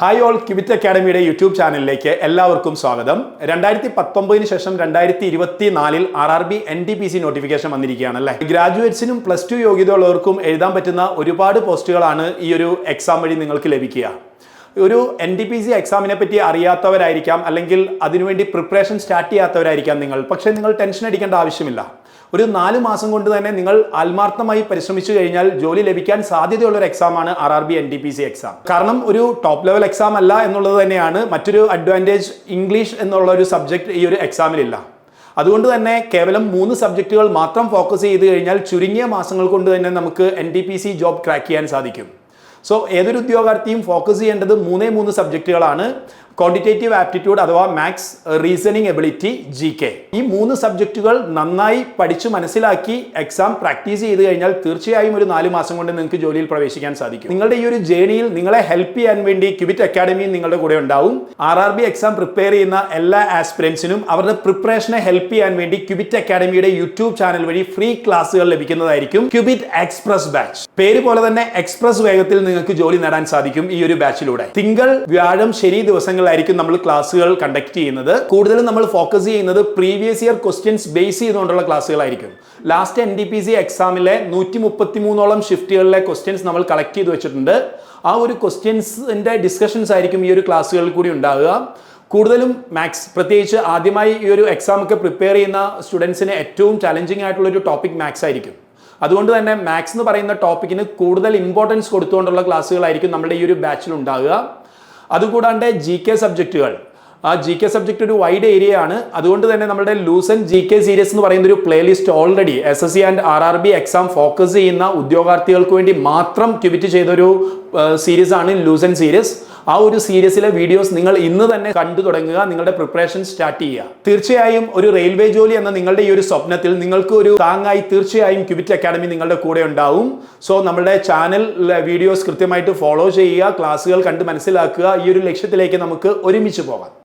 Hi all Qubit അക്കാഡമിയുടെ YouTube ചാനലിലേക്ക് എല്ലാവർക്കും സ്വാഗതം. രണ്ടായിരത്തി പത്തൊമ്പതിന് ശേഷം രണ്ടായിരത്തി ഇരുപത്തി നാലിൽ R R B N D P C notification വന്നിരിക്കുകയാണ് അല്ലേ? ഗ്രാജുവേറ്റ്സിനും പ്ലസ് ടു യോഗ്യതയുള്ളവർക്കും എഴുതാൻ പറ്റുന്ന ഒരുപാട് പോസ്റ്റുകളാണ് ഈ ഒരു എക്സാം വഴി നിങ്ങൾക്ക് ലഭിക്കുക. ഒരു എൻ ഡി പി സി എക്സാമിനെ പറ്റി അറിയാത്തവരായിരിക്കാം അല്ലെങ്കിൽ അതിനുവേണ്ടി പ്രിപ്പറേഷൻ സ്റ്റാർട്ട് ചെയ്യാത്തവരായിരിക്കാം നിങ്ങൾ. പക്ഷേ നിങ്ങൾ ടെൻഷൻ അടിക്കേണ്ട ആവശ്യമില്ല. ഒരു നാല് മാസം കൊണ്ട് തന്നെ നിങ്ങൾ ആത്മാർത്ഥമായി പരിശ്രമിച്ചു കഴിഞ്ഞാൽ ജോലി ലഭിക്കാൻ സാധ്യതയുള്ള ഒരു എക്സാമാണ് R R B N P C exam കാരണം ഒരു ടോപ്പ് ലെവൽ എക്സാം അല്ല എന്നുള്ളത് തന്നെയാണ് മറ്റൊരു അഡ്വാന്റേജ് ഇംഗ്ലീഷ് എന്നുള്ള ഒരു സബ്ജക്റ്റ് ഈ ഒരു എക്സാമിലില്ല അതുകൊണ്ട് തന്നെ കേവലം മൂന്ന് സബ്ജക്റ്റുകൾ മാത്രം ഫോക്കസ് ചെയ്ത് കഴിഞ്ഞാൽ ചുരുങ്ങിയ മാസങ്ങൾ കൊണ്ട് തന്നെ നമുക്ക് N P C job crack ചെയ്യാൻ സാധിക്കും. സോ ഏതൊരു ഉദ്യോഗാർത്ഥിയും ഫോക്കസ് ചെയ്യേണ്ടത് മൂന്നേ മൂന്ന് സബ്ജക്റ്റുകളാണ് ക്വാണ്ടിറ്റേറ്റീവ് ആപ്റ്റിറ്റ്യൂഡ് അഥവാ maths reasoning ability G K ഈ മൂന്ന് സബ്ജക്റ്റുകൾ നന്നായി പഠിച്ച് മനസ്സിലാക്കി എക്സാം പ്രാക്ടീസ് ചെയ്ത് കഴിഞ്ഞാൽ തീർച്ചയായും ഒരു നാല് മാസം കൊണ്ട് നിങ്ങൾക്ക് ജോലിയിൽ പ്രവേശിക്കാൻ സാധിക്കും. നിങ്ങളുടെ ഈ ഒരു ജേണിയിൽ നിങ്ങളെ ഹെൽപ്പ് ചെയ്യാൻ വേണ്ടി ക്യൂബിറ്റ് അക്കാഡമിയും നിങ്ങളുടെ കൂടെ ഉണ്ടാവും. R R B exam prepare ചെയ്യുന്ന എല്ലാ ആസ്പിരൻസിനും അവരുടെ പ്രിപ്പറേഷനെ ഹെൽപ്പ് ചെയ്യാൻ വേണ്ടി ക്യൂബിറ്റ് അക്കാഡമിയുടെ യൂട്യൂബ് ചാനൽ വഴി ഫ്രീ ക്ലാസ്സുകൾ ലഭിക്കുന്നതായിരിക്കും ക്യൂബിറ്റ് എക്സ്പ്രസ് ബാച്ച് പേര് പോലെ തന്നെ എക്സ്പ്രസ് വേഗത്തിൽ നിങ്ങൾക്ക് ജോലി നേടാൻ സാധിക്കും ഈ ഒരു ബാച്ചിലൂടെ തിങ്കൾ വ്യാഴം ശനി ദിവസങ്ങളിലായിരിക്കും നമ്മൾ ക്ലാസ്സുകൾ കണ്ടക്ട് ചെയ്യുന്നത്. കൂടുതലും നമ്മൾ ഫോക്കസ് ചെയ്യുന്നത് പ്രീവിയസ് ഇയർ ക്വസ്റ്റ്യൻസ് ബേസ് ചെയ്തുകൊണ്ടുള്ള ക്ലാസ്സുകളായിരിക്കും. Last N D P C എക്സാമിലെ നൂറ്റി മുപ്പത്തി മൂന്നോളം ഷിഫ്റ്റുകളിലെ ക്വസ്റ്റ്യൻസ് നമ്മൾ കളക്ട് ചെയ്ത് വെച്ചിട്ടുണ്ട്. ആ ഒരു ക്വസ്റ്റ്യൻസിന്റെ ഡിസ്കഷൻസ് ആയിരിക്കും ഈ ഒരു ക്ലാസ്സുകളിൽ കൂടി ഉണ്ടാകുക കൂടുതലും മാത്സ് പ്രത്യേകിച്ച് ആദ്യമായി ഈ ഒരു എക്സാം ഒക്കെ പ്രിപ്പയർ ചെയ്യുന്ന സ്റ്റുഡൻസിന് ഏറ്റവും ചലഞ്ചിങ് ആയിട്ടുള്ള ഒരു ടോപ്പിക് മാത്സ് ആയിരിക്കും. അതുകൊണ്ട് തന്നെ മാത്സ് എന്ന് പറയുന്ന ടോപ്പിക്കിന് കൂടുതൽ ഇമ്പോർട്ടൻസ് കൊടുത്തുകൊണ്ടുള്ള ക്ലാസ്സുകളായിരിക്കും നമ്മുടെ ഈ ഒരു ബാച്ചിൽ ഉണ്ടാകുക അതുകൂടാണ്ട് ജി കെ സബ്ജക്റ്റുകൾ ആ ജി കെ സബ്ജക്റ്റ് ഒരു വൈഡ് ഏരിയ ആണ്. അതുകൊണ്ട് തന്നെ നമ്മുടെ ലൂസൻ ജി കെ സീരീസ് എന്ന് പറയുന്ന ഒരു playlist already S S C and R R B exam focus ചെയ്യുന്ന ഉദ്യോഗാർത്ഥികൾക്ക് വേണ്ടി മാത്രം ക്യൂബിറ്റ് ചെയ്തൊരു സീരീസ് ആണ് ലൂസൻ സീരീസ് ആ ഒരു സീരീസിലെ വീഡിയോസ് നിങ്ങൾ ഇന്ന് തന്നെ കണ്ടു തുടങ്ങുക. നിങ്ങളുടെ പ്രിപ്പറേഷൻ സ്റ്റാർട്ട് ചെയ്യുക. തീർച്ചയായും ഒരു റെയിൽവേ ജോലി എന്ന നിങ്ങളുടെ ഈ ഒരു സ്വപ്നത്തിൽ നിങ്ങൾക്ക് ഒരു താങ്ങായി തീർച്ചയായും ക്യൂബിറ്റ് അക്കാഡമി നിങ്ങളുടെ കൂടെ ഉണ്ടാവും. സോ നമ്മുടെ ചാനൽ വീഡിയോസ് കൃത്യമായിട്ട് ഫോളോ ചെയ്യുക. ക്ലാസ്സുകൾ കണ്ട് മനസ്സിലാക്കുക. ഈ ഒരു ലക്ഷ്യത്തിലേക്ക് നമുക്ക് ഒരുമിച്ച് പോകാം.